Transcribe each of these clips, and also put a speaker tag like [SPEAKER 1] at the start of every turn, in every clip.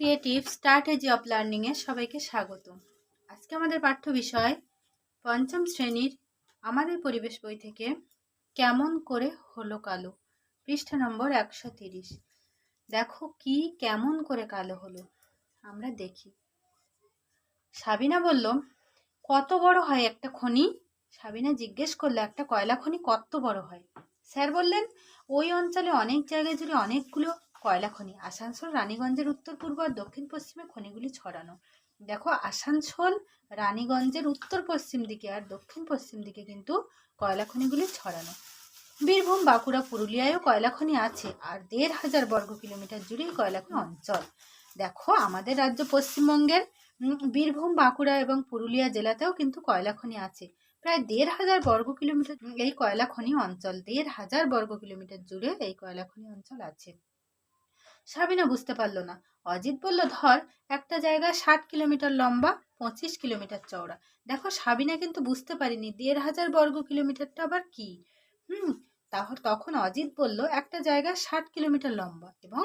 [SPEAKER 1] Creative strategy of লার্নিংয়ে সবাইকে স্বাগত আজকে আমাদের পাঠ্য বিষয় পঞ্চম শ্রেণির আমাদের পরিবেশ বই থেকে কেমন করে হলো কালো? পৃষ্ঠা নম্বর একশো তিরিশ। দেখো কি কেমন করে কালো হলো। আমরা দেখি। সাবিনা বলল, কত বড় হয় একটা খনি? সাবিনা জিজ্ঞেস করল, একটা কয়লা খনি কত বড় হয়? স্যার বললেন, ওই অঞ্চলে অনেক জায়গায় জুড়ে অনেকগুলো কয়লা খনি আসানসোল, রানীগঞ্জের উত্তর পূর্ব আর দক্ষিণ পশ্চিমে খনিগুলি ছড়ানো। দেখো, আসানসোল, রানীগঞ্জের উত্তর পশ্চিম দিকে আর দক্ষিণ পশ্চিম দিকে কিন্তু কয়লা খনিগুলি ছড়ানো। বীরভূম, বাঁকুড়া, পুরুলিয়ায়ও কয়লা খনি আছে, আর দেড় হাজার বর্গ কিলোমিটার জুড়েই কয়লা খনি অঞ্চল। দেখো, আমাদের রাজ্য পশ্চিমবঙ্গের বীরভূম, বাঁকুড়া এবং পুরুলিয়া জেলাতেও কিন্তু কয়লা খনি আছে। প্রায় দেড় হাজার বর্গ কিলোমিটার, এই কয়লা খনি অঞ্চল, দেড় হাজার বর্গ কিলোমিটার জুড়ে এই কয়লা খনি অঞ্চল আছে। সাবিনা বুঝতে পারল না। অজিত বলল, ধর, একটা জায়গা ষাট কিলোমিটার লম্বা, পঁচিশ কিলোমিটার চওড়া। দেখো, সাবিনা কিন্তু বুঝতে পারিনি দেড় হাজার বর্গ কিলোমিটারটা আবার কি? হুম তাহলে তখন অজিত বলল, একটা জায়গা ষাট কিলোমিটার লম্বা এবং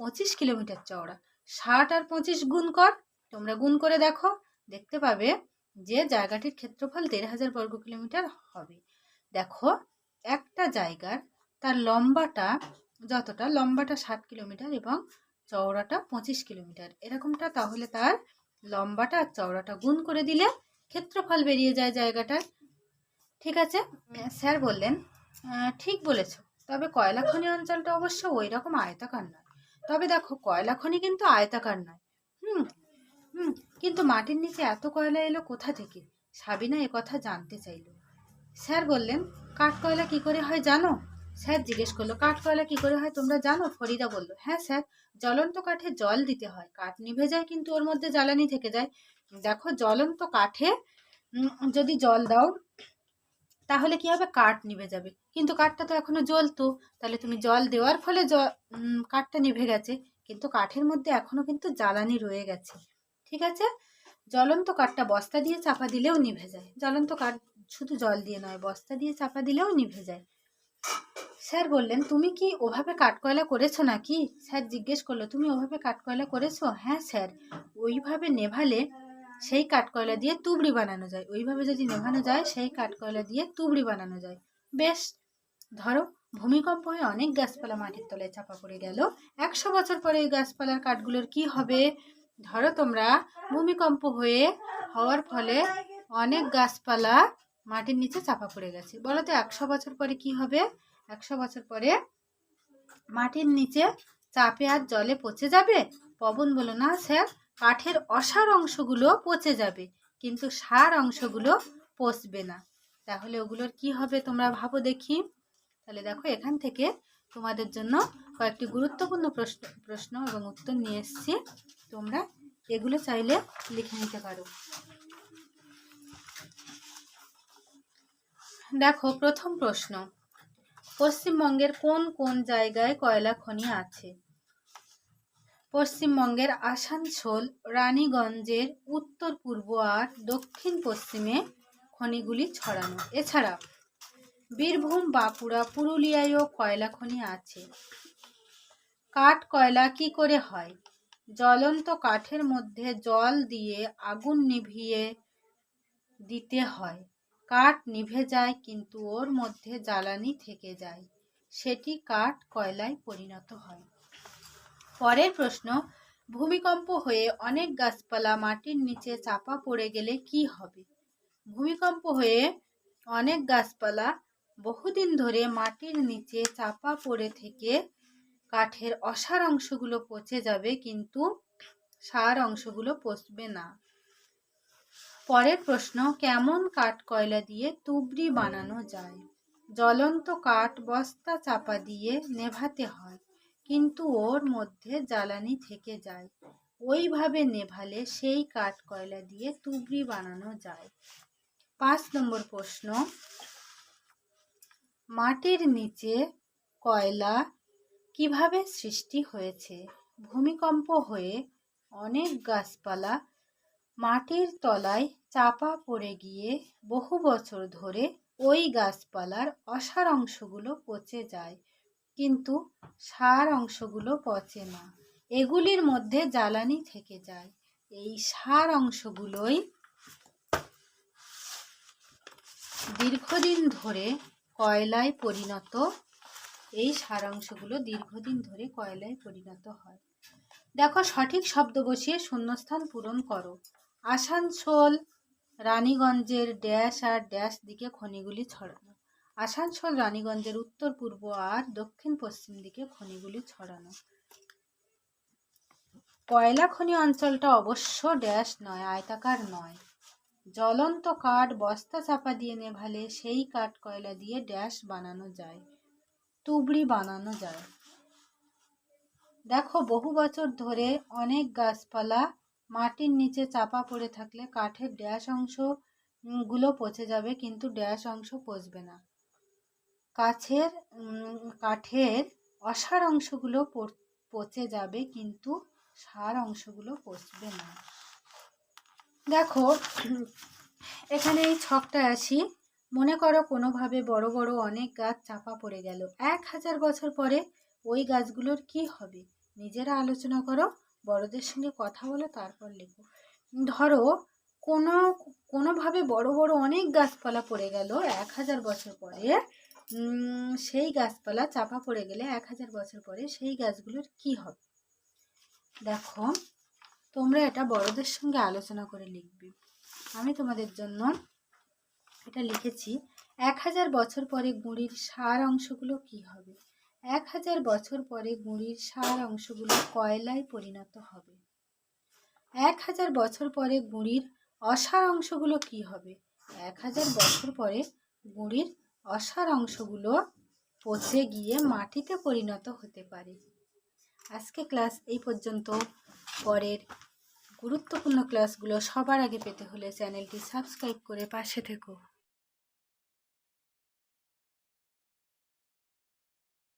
[SPEAKER 1] পঁচিশ কিলোমিটার চওড়া। ষাট আর পঁচিশ গুণ কর, তোমরা গুণ করে দেখো। দেখতে পাবে যে জায়গাটির ক্ষেত্রফল দেড় হাজার বর্গ কিলোমিটার হবে। দেখো, একটা জায়গার তার লম্বাটা যতটা লম্বাটা ষাট কিলোমিটার এবং চওড়াটা পঁচিশ কিলোমিটার। এরকমটা তাহলে তার লম্বাটা আর চওড়াটা গুণ করে দিলে ক্ষেত্রফল বেরিয়ে যায় জায়গাটার। ঠিক আছে? স্যার বললেন ঠিক বলেছ। তবে কয়লা খনি অঞ্চলটা অবশ্য ওই রকম আয়তাকার নয়। তবে দেখো, কয়লা খনি কিন্তু আয়তাকার নয়। হুম হুম, কিন্তু মাটির নিচে এত কয়লা এলো কোথা থেকে? সাবিনা কথা জানতে চাইল। স্যার বললেন, কাঠ কয়লা কি করে হয় জানো? স্যার জিজ্ঞেস করল কাঠ কয়লা কি করে হয় তোমরা জানো? ফরিদা বলল হ্যাঁ স্যার, জ্বলন্ত কাঠে জল দিতে হয়। কাঠ নিভে যায় কিন্তু ওর মধ্যে জ্বালানি থেকে যায়। দেখো, জ্বলন্ত কাঠে যদি জল দাও, তাহলে কি হবে? কাঠ নিভে যাবে। কিন্তু কাঠটা তো এখনও জ্বলতো। তাহলে তুমি জল দেওয়ার ফলে কাঠটা নিভে গেছে। কিন্তু কাঠের মধ্যে এখনও কিন্তু জ্বালানি রয়ে গেছে। ঠিক আছে? জ্বলন্ত কাঠটা বস্তা দিয়ে চাপা দিলেও নিভে যায়। জ্বলন্ত কাঠ শুধু জল দিয়ে নয়, বস্তা দিয়ে চাপা দিলেও নিভে যায়। স্যার বললেন, তুমি কি ওভাবে কাঠকয়লা করেছ নাকি? স্যার জিজ্ঞেস করল, তুমি ওভাবে কাঠকয়লা করেছ? হ্যাঁ স্যার, ওইভাবে নেভালে সেই কাঠকয়লা দিয়ে তুবড়ি বানানো যায়। ওইভাবে যদি নেভানো যায়, সেই কাঠকয়লা দিয়ে তুবড়ি বানানো যায়। বেশ, ধরো, ভূমিকম্প হয়ে অনেক গাছপালা মাটির তলায় চাপা পড়ে গেল। একশো বছর পরে এই গাছপালার কাঠগুলোর কি হবে? ধরো, তোমরা ভূমিকম্প হয়ে হওয়ার ফলে অনেক গাছপালা মাটির নিচে চাপা পড়ে গেছে। বলো তো, একশো বছর পরে কি হবে? একশো বছর পরে মাটির নিচে চাপে আর জলে পচে যাবে? পবন বলো না, স্যার, কাঠের অসার অংশগুলো পচে যাবে, কিন্তু সার অংশগুলো পচবে না। তাহলে ওগুলোর কি হবে তোমরা ভাবো দেখি। তাহলে দেখো, এখান থেকে তোমাদের জন্য কয়েকটি গুরুত্বপূর্ণ প্রশ্ন প্রশ্ন এবং উত্তর নিয়ে এসেছি। তোমরা এগুলো চাইলে লিখে নিতে পারো। দেখো, প্রথম প্রশ্ন। পশ্চিমবঙ্গের কোন কোন জায়গায় কয়লা খনি আছে? পশ্চিমবঙ্গের আসানসোল, রানীগঞ্জের উত্তর পূর্ব আর দক্ষিণ পশ্চিমে খনিগুলি ছড়ানো। এছাড়া বীরভূম, বাঁকুড়া, পুরুলিয়ায়ও কয়লা খনি আছে। কাঠ কয়লা কি করে হয়? জ্বলন্ত কাঠের মধ্যে জল দিয়ে আগুন নিভিয়ে দিতে হয়। কাঠ নিভে যায় কিন্তু ওর মধ্যে জ্বালানি থেকে যায়। সেটি কাঠ কয়লায় পরিণত হয়। পরের প্রশ্ন, ভূমিকম্প হয়ে অনেক গাছপালা মাটির নিচে চাপা পড়ে গেলে কি হবে? ভূমিকম্প হয়ে অনেক গাছপালা বহুদিন ধরে মাটির নিচে চাপা পড়ে থেকে কাঠের অসার অংশগুলো পচে যাবে কিন্তু সার অংশগুলো পচবে না। পরের প্রশ্ন, কেমন কাঠ কয়লা দিয়ে তুবড়ি বানানো যায়? জ্বলন্ত কাঠ বস্তা চাপা দিয়ে নেভাতে হয়, কিন্তু ওর মধ্যে জ্বালানি থেকে যায়। ওইভাবে নেভালে সেই কাঠ কয়লা দিয়ে তুবড়ি বানানো যায়। পাঁচ নম্বর প্রশ্ন, মাটির নিচে কয়লা কীভাবে সৃষ্টি হয়েছে? ভূমিকম্প হয়ে অনেক গাছপালা মাটির তলায় চাপা পড়ে গিয়ে বহু বছর ধরে ওই গাছপালার অসার অংশগুলো পচে যায়। কিন্তু সার অংশগুলো পচে না। এগুলির মধ্যে জ্বালানি থেকে যায়। এই সার অংশগুলোই দীর্ঘদিন ধরে কয়লায় পরিণত, এই সার অংশগুলো দীর্ঘদিন ধরে কয়লায় পরিণত হয়। দেখো, সঠিক শব্দ বসিয়ে শূন্যস্থান পূরণ করো। আসানসোল, রানীগঞ্জের ড্যাশ আর ড্যাশ দিকে খনিগুলি ছড়ানো। আসানসোল, রানীগঞ্জের উত্তর, পূর্ব আর দক্ষিণ, পশ্চিম দিকে খনিগুলি ছড়ানো। কয়লা খনি অঞ্চলটা অবশ্য ড্যাশ নয়, আয়তাকার নয়। জ্বলন্ত কাঠ বস্তা চাপা দিয়ে নেভালে সেই কাঠ কয়লা দিয়ে ড্যাশ বানানো যায়, তুবড়ি বানানো যায়। দেখো বহু বছর ধরে অনেক গাছপালা মাটির নিচে চাপা পড়ে থাকলে কাঠের ড্যাশ অংশ উম, গুলো পচে যাবে কিন্তু ড্যাশ অংশ পচবে না। কাছের কাঠের অসার অংশগুলো পচে যাবে কিন্তু সার অংশগুলো পচবে না। দেখো এখানে এই ছকটা আসি। মনে করো কোনোভাবে বড় বড় অনেক গাছ চাপা পড়ে গেল। এক হাজার বছর পরে ওই গাছগুলোর কি হবে? নিজেরা আলোচনা করো। বড়দের সঙ্গে কথা বলো, তারপর লেখো। ধরো, কোনো, কোনোভাবে বড় বড় অনেক গাছপালা পড়ে গেল, এক হাজার বছর পরে সেই গাছপালা চাপা পড়ে গেলে এক হাজার বছর পরে সেই গাছগুলোর কি হবে? দেখো, তোমরা এটা বড়দের সঙ্গে আলোচনা করে লিখবে। আমি তোমাদের জন্য এটা লিখেছি, এক হাজার বছর পরে গুঁড়ির সার অংশগুলো কি হবে? এক হাজার বছর পরে গুঁড়ির সার অংশগুলো কয়লায় পরিণত হবে? এক হাজার বছর পরে গুঁড়ির অসার অংশগুলো কি হবে? এক হাজার বছর পরে গুঁড়ির অসার অংশগুলো পচে গিয়ে মাটিতে পরিণত হতে পারে। আজকে ক্লাস এই পর্যন্ত। পরের গুরুত্বপূর্ণ ক্লাসগুলো সবার আগে পেতে হলে চ্যানেলটি সাবস্ক্রাইব করে পাশে থেকো।